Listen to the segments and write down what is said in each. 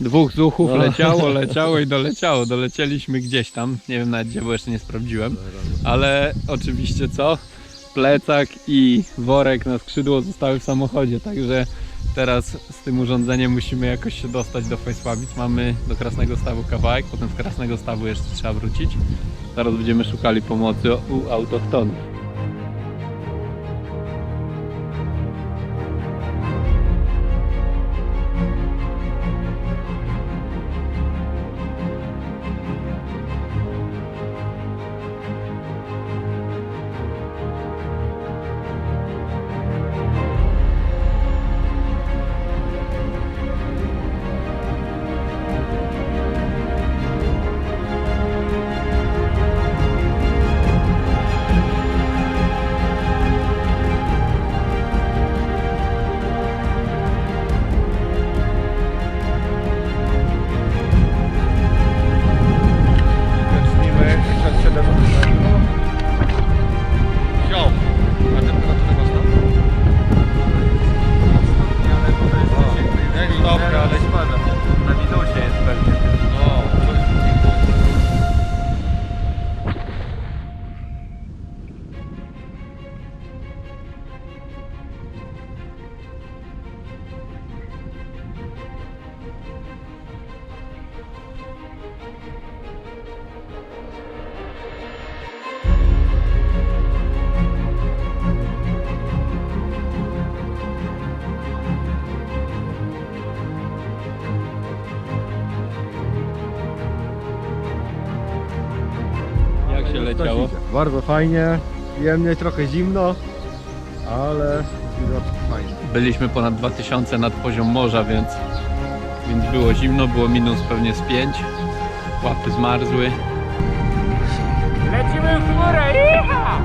Dwóch zuchów No. leciało, leciało i doleciało. Dolecieliśmy gdzieś tam. Nie wiem nawet gdzie, bo jeszcze nie sprawdziłem. Ale oczywiście co? Plecak i worek na skrzydło zostały w samochodzie, także teraz z tym urządzeniem musimy jakoś się dostać do Fejsławic. Mamy do Krasnego Stawu kawałek, potem z Krasnego Stawu jeszcze trzeba wrócić. Zaraz będziemy szukali pomocy u autochtonów. Leciało? Bardzo fajnie, przyjemnie, trochę zimno, ale widoczki fajnie. Byliśmy ponad 2000 nad poziom morza, więc, więc było zimno, było minus pewnie z 5. Łapy zmarzły. Lecimy w górę! Iha!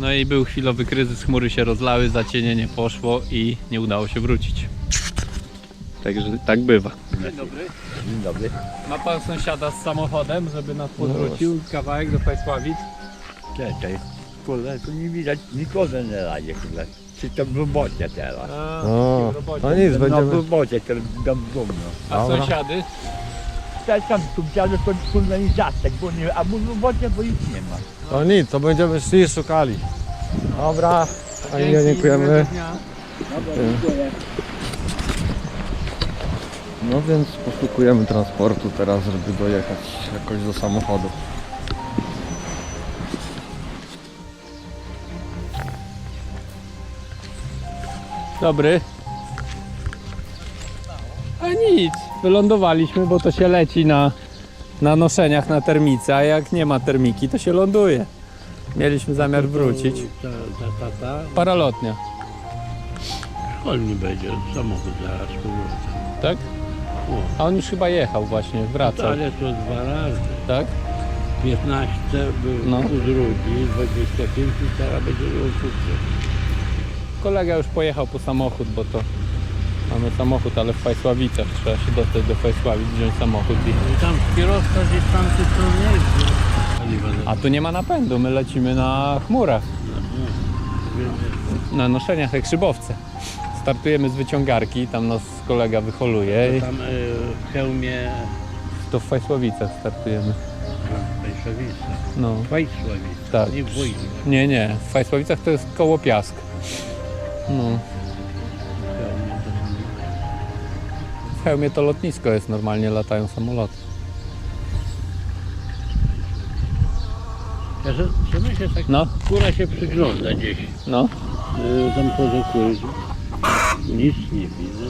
No i był chwilowy kryzys, chmury się rozlały, zacienienie poszło i nie udało się wrócić. Także tak bywa. Dzień dobry. Dzień dobry. Ma pan sąsiada z samochodem, żeby nas podwrócił kawałek do Państławic? Czekaj, kurde, tu nie widać nikogo na razie, kurde. Czy to w robocie teraz? A, No, w robocie. no nic, No w będziemy... robocie, to dom dumno. A Dobra. sąsiady? Też tam tu wziąłem to kurde i zastek, bo nie, a w robocie bo ich nie ma. To nic, to będziemy szli szukali. Dobra, a nie dziękujemy. No więc poszukujemy transportu teraz, żeby dojechać jakoś do samochodu. Dobry. Nic, wylądowaliśmy, bo to się leci na, na noszeniach na termice, a jak nie ma termiki, to się ląduje. Mieliśmy zamiar wrócić. Ta, ta, ta, ta. Paralotnia, Szkolny będzie, samochód zaraz powrotem. tak? A on już chyba jechał właśnie, wracał, Ale to dwa razy. tak? 15 był No. u drugi, 25 i teraz będzie u. Kolega już pojechał po samochód, bo to mamy samochód, ale w Fajsławicach trzeba się dostać do Fajsławic, wziąć samochód i... Tam kierowca gdzieś tam. Paliwa A tu nie ma napędu, my lecimy na chmurach, na noszeniach jak szybowce. Startujemy z wyciągarki, tam nas kolega wyholuje i Tam y, w hełmie to w Fajsławicach startujemy. Wejszowica. No, Wejszowica. Tak. Nie Wojnik. nie, nie, w Fajsławicach to jest koło Piask. No, w Chełmie to lotnisko jest, normalnie latają samoloty. Ja że, że my się tak, No, kura się przygląda gdzieś. no, Y, Tam poza kury. Nic nie widzę,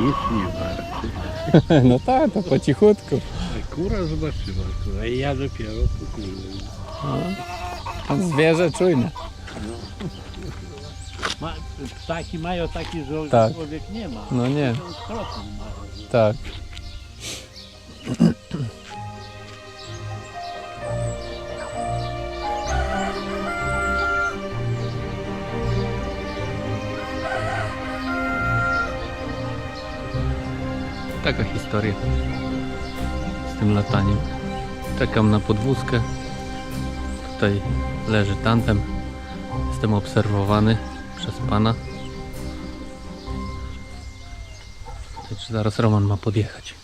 nic nie warczy. no tak, to po cichutku. A Kura zobaczyła, kura. I ja dopiero po kurze. Zwierzę czujne. Ma, ptaki mają taki, że Tak. człowiek nie ma. No nie. Tak. Taka historia z tym lataniem. Czekam na podwózkę. Tutaj leży tandem. Jestem obserwowany przez pana. Zaraz Roman ma podjechać.